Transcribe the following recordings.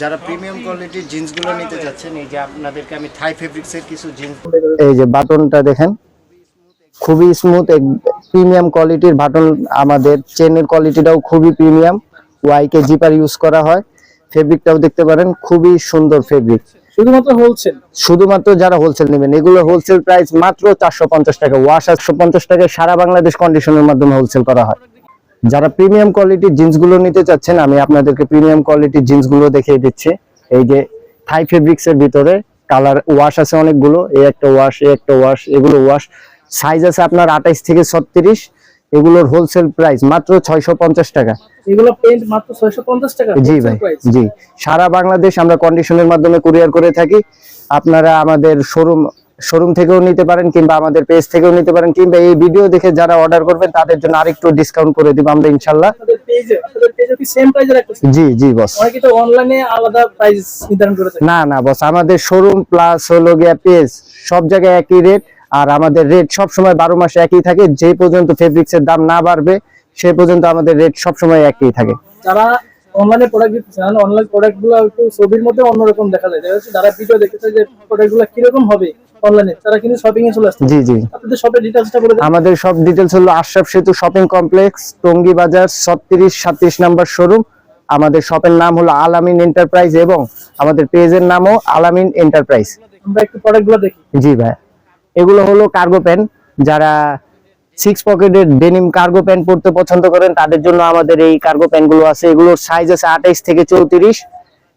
যারা প্রিমিয়াম কোয়ালিটির জিন্সগুলো নিতে যাচ্ছেন এই যে আপনাদেরকে আমি থাই ফেব্রিক্সের কিছু জিন্স এই যে বাটনটা দেখেন খুবই স্মুথ প্রিমিয়াম কোয়ালিটির বাটন আমাদের চেনের কোয়ালিটিটাও খুবই প্রিমিয়াম ওয়াইকে জিপার ইউজ করা হয় ফেব্রিকটাও দেখতে পারেন খুবই সুন্দর ফেব্রিক শুধুমাত্র হোলসেল শুধুমাত্র যারা হোলসেল নেবেন এগুলো হোলসেল প্রাইস মাত্র চারশো পঞ্চাশ টাকা ওয়াশ একশো পঞ্চাশ টাকায় সারা বাংলাদেশ কন্ডিশনের মাধ্যমে হোলসেল করা হয়। যারা প্রিমিয়াম কোয়ালিটির জিন্সগুলো নিতে চাচ্ছেন আমি আপনাদেরকে প্রিমিয়াম কোয়ালিটির জিন্সগুলো দেখিয়ে দিচ্ছি। এই যে থাই ফেব্রিক্স এর ভিতরে কালার ওয়াশ আছে অনেকগুলো এই একটা ওয়াশ এই একটা ওয়াশ এগুলো ওয়াশ সাইজ আছে আপনার আঠাইশ থেকে ছত্রিশ এগুলোর হোলসেল প্রাইস মাত্র ছয়শো পঞ্চাশ টাকা। এগুলো পেন্ট মাত্র 650 টাকা জি ভাই জি। সারা বাংলাদেশ আমরা কন্ডিশনের মাধ্যমে কুরিয়ার করে থাকি। আপনারা আমাদের শোরুম শোরুম থেকেও নিতে পারেন কিংবা আমাদের পেজ থেকেও নিতে পারেন কিংবা এই ভিডিও দেখে যারা অর্ডার করবেন তাদের জন্য আরেকটু ডিসকাউন্ট করে দিব আমরা রাখতেছেন? জি জি বস অনলাইনে আলাদা প্রাইস নির্ধারণ করে থাকে। না না বস আমাদের শোরুম প্লাস হলো গিয়া পেজ সব জায়গায় একই রেট আর আমাদের রেট সব সময় বারো মাসে একই থাকে যে পর্যন্ত ফেব্রিক্স এর দাম না বাড়বে সে পর্যন্ত আমাদের রেট সব সময় একই থাকে। যারা অনলাইনে প্রোডাক্ট দিতে চান অনলাইন প্রোডাক্টগুলো একটু ছবির মধ্যে অন্যরকম দেখা যায়। যাচ্ছে যারা ভিডিও দেখতে চায় যে প্রোডাক্টগুলো কীরকম হবে অনলাইনে তারা কিন্তু শপিং এ চলে আসছে জি জি। আপনাদের শপের ডিটেলসটা বলে আমাদের সব ডিটেলস হলো আশরাফ সেতু শপিং কমপ্লেক্স টঙ্গী বাজার নাম্বার শোরুম আমাদের শপের নাম হলো আলামিন এন্টারপ্রাইজ এবং আমাদের পেজের নামও আলামিন এন্টারপ্রাইজ আমরা একটু প্রোডাক্টগুলো দেখি। জি ভাই। এগুলো হলো কার্গো প্যান্ট যারা সিক্স পকেটের ডেনিম কার্গো প্যান্ট পরতে পছন্দ করেন তাদের জন্য আমাদের এই কার্গো প্যান্টগুলো আছে। এগুলোর সাইজ আছে আঠাইশ থেকে চৌত্রিশ।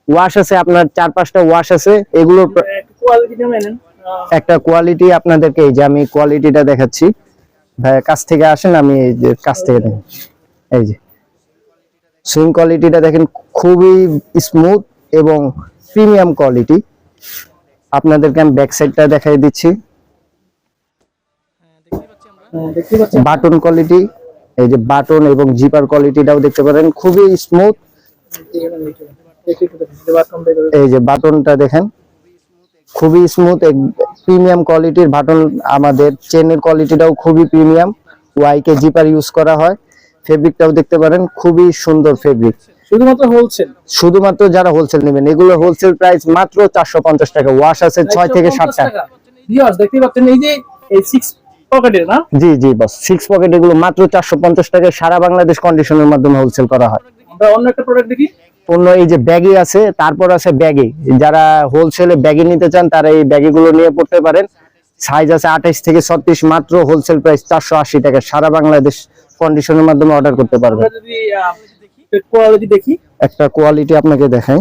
ওয়াশ আছে আপনার চার পাঁচটা ওয়াশ আছে। এগুলোর প্র- একটু কোয়ালিটি আপনাদেরকে এই যে আমি কোয়ালিটিটা দেখাচ্ছি। ভাই কাছ থেকে আসেন আমি এই যে কাছ থেকে দেখেন। এই যে। সুইং কোয়ালিটিটা দেখেন খুবই স্মুথ এবং প্রিমিয়াম কোয়ালিটি আপনাদেরকে আমি ব্যাক সাইডটা দেখাই দিচ্ছি। বাটন কোয়ালিটি এই যে বাটন এবং জিপার কোয়ালিটিটাও দেখতে পারেন খুবই স্মুথ এই যে বাটনটা দেখেন খুবই স্মুথ প্রিমিয়াম কোয়ালিটির বাটন আমাদের। চেনের কোয়ালিটিটাও খুবই প্রিমিয়াম ওয়াইকে জিপার ইউজ করা হয়। ফেব্রিকটাও দেখতে পারেন খুবই সুন্দর ফেব্রিক শুধুমাত্র হোলসেল শুধুমাত্র যারা হোলসেল নেবেন এগুলো হোলসেল প্রাইস মাত্র চারশো পঞ্চাশ টাকা। ওয়াশ আছে ছয় থেকে সাতটা। ভিউয়ার্স দেখতে পাচ্ছেন এই যে এই সিক্স পকেটের না? জি জি বস সিক্স পকেট এগুলো মাত্র টাকায় সারা বাংলাদেশ কন্ডিশনের মাধ্যমে হোলসেল করা হয়। আমরা অন্য একটা প্রোডাক্ট দেখি। অন্য এই যে ব্যাগি আছে তারপর আছে ব্যাগি যারা হোলসেলে ব্যাগি নিতে চান তারা এই ব্যাগিগুলো নিয়ে পড়তে পারেন। সাইজ আছে আঠাইশ থেকে ছত্রিশ মাত্র হোলসেল প্রাইস চারশো আশি টাকা সারা বাংলাদেশ কন্ডিশনের মাধ্যমে অর্ডার করতে পারবেন। একটা কোয়ালিটি আপনাকে দেখাই।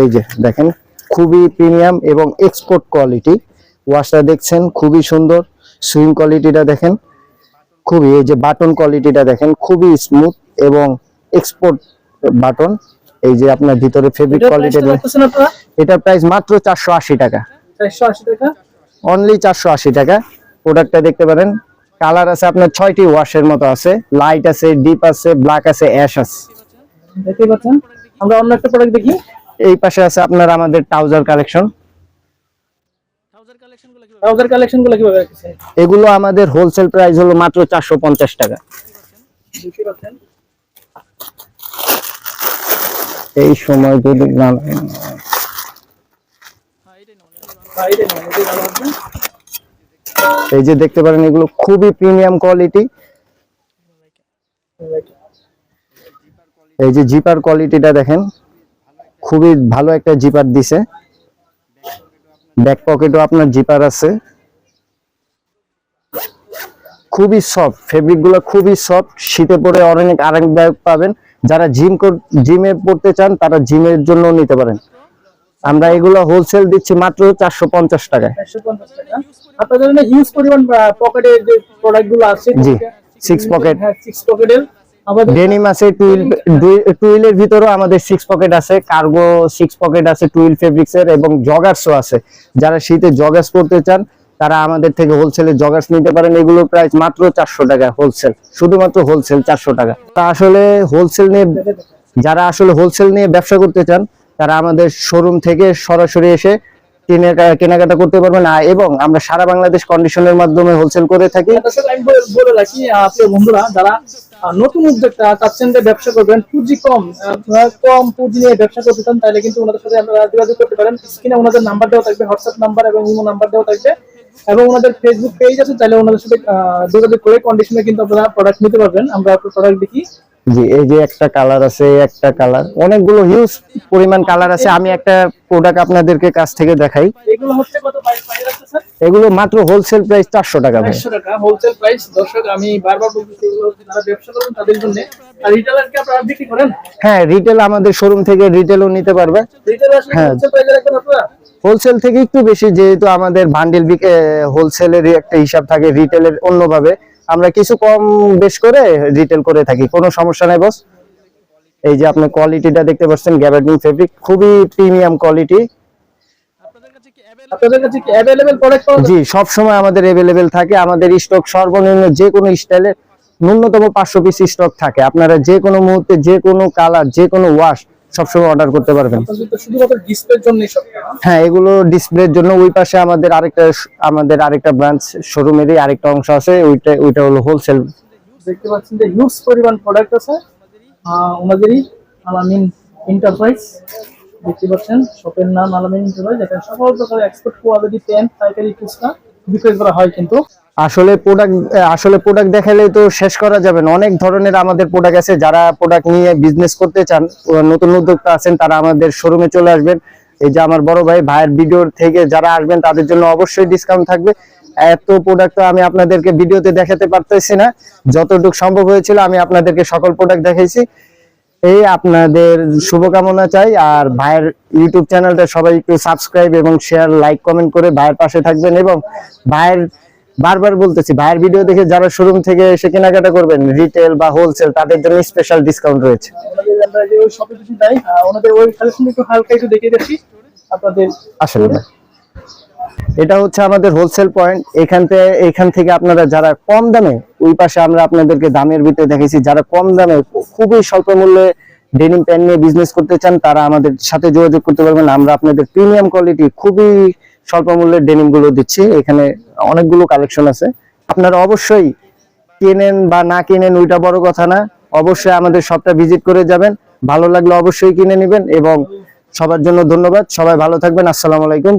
এই যে দেখেন খুবই প্রিমিয়াম এবং এক্সপোর্ট কোয়ালিটি ওয়াশটা দেখছেন খুবই সুন্দর। সুইং কোয়ালিটিটা দেখেন। খুবই এই যে বাটন কোয়ালিটিটা দেখেন খুবই স্মুথ এবং এক্সপোর্ট বাটন এই যে আপনার ভিতরে ফেব্রিক কোয়ালিটি এটার প্রাইস মাত্র চারশো আশি টাকা। 480 টাকা? অনলি চারশো আশি টাকা। প্রোডাক্টটা দেখতে পারেন। কালার আছে আপনার ছয়টি ওয়াশের মতো আছে। লাইট আছে ডিপ আছে ব্ল্যাক আছে অ্যাশ আছে। দেখতে পাচ্ছেন? আমরা অন্য একটা প্রোডাক্ট দেখি। এই পাশে আছে আপনার আমাদের ট্রাউজার কালেকশন ট্রাউজার কালেকশনগুলো কীভাবে রাখছেন? এগুলো আমাদের হোলসেল প্রাইস হলো মাত্র চারশো পঞ্চাশ টাকা। এই সময় যদি। এই যে দেখতে পারেন এগুলো খুবই প্রিমিয়াম কোয়ালিটি এই যে জিপার কোয়ালিটিটা দেখেন খুবই ভালো একটা জিপার দিছে। ব্যাক পকেটও আপনার জিপার আছে। খুবই সফট ফেব্রিকগুলো খুবই সফট। শীতে পরে অনেক আরামদায়ক পাবেন। যারা জিম জিমে পড়তে চান তারা জিমের জন্য নিতে পারেন। আমরা এগুলো হোলসেল দিচ্ছি মাত্র চারশো পঞ্চাশ টাকায়। 150 টাকা। আপনাদের হিউজ পরিমাণ পকেটের যে প্রোডাক্টগুলো আছে জি, six pocket। হ্যাঁ সিক্স পকেটের আমাদের ডেনিম আছে টুইল টুইলের ভিতরেও আমাদের সিক্স পকেট আছে কার্গো সিক্স পকেট আছে টুইল ফেব্রিক্স এর এবং জগার্সও আছে। যারা শীতে জগার্স পড়তে চান তারা আমাদের থেকে হোলসেলে জগার্স নিতে পারেন। এগুলোর প্রাইস মাত্র চারশো টাকা হোলসেল শুধুমাত্র হোলসেল চারশো টাকা। তা আসলে হোলসেল নিয়ে যারা আসলে হোলসেল নিয়ে ব্যবসা করতে চান তারা আমাদের শোরুম থেকে সরাসরি এসে কেনা- কেনাকাটা করতে পারবেন। এবং আমরা সারা বাংলাদেশ কন্ডিশনের মাধ্যমে হোলসেল করে থাকি। বলে- রাখি বন্ধুরা যারা নতুন উদ্যোক্তা চাচ্ছেন যে ব্যবসা করবেন। পুঁজি কম কম পুঁজি নিয়ে ব্যবসা করতে চান, তাহলে কিন্তু ওনাদের সাথে আপনারা যোগাযোগ করতে পারেন। কিনা ওনাদের নাম্বার দেওয়া থাকবে হোয়াটসঅ্যাপ নাম্বার এবং ইমো নাম্বার দেওয়া থাকবে। এবং ওনাদের ফেসবুক পেজ আছে, তাহলে ওনাদের সাথে যোগাযোগ করে কন্ডিশনে কিন্তু আপনারা প্রোডাক্ট নিতে পারবেন। আমরা প্রোডাক্ট দেখি। জি এই যে একটা কালার আছে একটা কালার অনেকগুলো হিউজ পরিমাণ কালার আছে। আমি একটা প্রোডাক্ট আপনাদেরকে কাছ থেকে দেখাই। এগুলো হচ্ছে কত মাত্র হোলসেল প্রাইস চারশো টাকা ভাই। চারশো টাকা হোলসেল প্রাইস দর্শক আমি বারবার বলতেছি এগুলো হচ্ছে যারা ব্যবসা করবেন তাদের জন্য। আর রিটেলারকে আপনারা বিক্রি করেন? হ্যাঁ রিটেল আমাদের শোরুম থেকে রিটেলও নিতে পারবে। রিটেল আসলে হ্যাঁ। হোলসেল প্রাইসে রাখবেন আপনারা? হোলসেল থেকে একটু বেশি যেহেতু আমাদের বান্ডিল হোলসেলের একটা হিসাব থাকে রিটেলের অন্যভাবে। আমরা কিছু কম বেশ করে রিটেল করে থাকি কোনো সমস্যা নাই বস এই যে আপনি কোয়ালিটিটা দেখতে পাচ্ছেন গ্যাবার্ডিং ফেব্রিক খুবই প্রিমিয়াম কোয়ালিটি জি সব সময় আমাদের অ্যাভেলেবেল থাকে। আমাদের স্টক সর্বনিম্ন যে কোনো স্টাইলের ন্যূনতম পাঁচশো পিস স্টক থাকে। আপনারা যে কোনো মুহূর্তে যে কোনো কালার যে কোনো ওয়াশ সবসময় অর্ডার করতে পারবেন। হ্যাঁ এগুলো ডিসপ্লের জন্য ওই পাশে আমাদের আরেকটা আমাদের আরেকটা ব্রাঞ্চ শোরুমেরই আরেকটা অংশ আছে ওইটা ওইটা হলো হোলসেল দেখতে পাচ্ছেন যে হিউজ পরিমাণ প্রোডাক্ট আছে। ওনাদেরই আলামিন এন্টারপ্রাইজ দেখতে পাচ্ছেন শপের নাম আলামিন এন্টারপ্রাইজ এখানে সকল প্রকার এক্সপোর্ট কোয়ালিটি পেন পাইকারি খুচরা বিক্রয় করা হয় কিন্তু। আসলে প্রোডাক্ট আসলে প্রোডাক্ট দেখালে তো শেষ করা যাবে না। অনেক ধরনের আমাদের প্রোডাক্ট আছে, যারা প্রোডাক্ট নিয়ে বিজনেস করতে চান নতুন উদ্যোক্তা আছেন, তারা আমাদের শোরুমে চলে আসবেন। এই যে আমার বড় ভাই ভাইয়ের ভিডিও থেকে যারা আসবেন, তাদের জন্য অবশ্যই ডিসকাউন্ট থাকবে। এত প্রোডাক্ট আমি আপনাদেরকে ভিডিওতে দেখাতে পারতেছি না। যতটুকু সম্ভব হয়েছিল, আমি আপনাদেরকে সকল প্রোডাক্ট দেখাইছি। এই আপনাদের শুভকামনা চাই, আর ভাইয়ের ইউটিউব চ্যানেলটা সবাই একটু সাবস্ক্রাইব এবং শেয়ার লাইক কমেন্ট করে ভাইয়ের পাশে থাকবেন এবং ভাইয়ের বারবার বলতেছি, ভাইয়ের ভিডিও দেখে যারা শোরুম থেকে এসে কেনাকাটা করবেন রিটেল বা হোলসেল তাদের জন্য স্পেশাল ডিসকাউন্ট রয়েছে। এটা হচ্ছে আমাদের হোলসেল পয়েন্ট এখান থেকে এখান থেকে আপনারা যারা কম দামে, ওই পাশে আমরা আপনাদেরকে দামের ভিতরে দেখেছি যারা কম দামে, খুবই স্বল্প মূল্যে ডেনিম প্যান্ট নিয়ে বিজনেস করতে চান, তারা আমাদের সাথে যোগাযোগ করতে পারবেন। আমরা আপনাদের প্রিমিয়াম কোয়ালিটি খুবই স্বল্প মূল্যের ডেনিমগুলো দিচ্ছি। এখানে অনেকগুলো কালেকশন আছে। আপনারা অবশ্যই কেনেন বা না কেনেন ওইটা বড় কথা না। অবশ্যই আমাদের সবটা ভিজিট করে যাবেন। ভালো লাগলে অবশ্যই কিনে নেবেন এবং সবার জন্য ধন্যবাদ। সবাই ভালো থাকবেন। আসসালামু আলাইকুম।